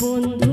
বন্ধু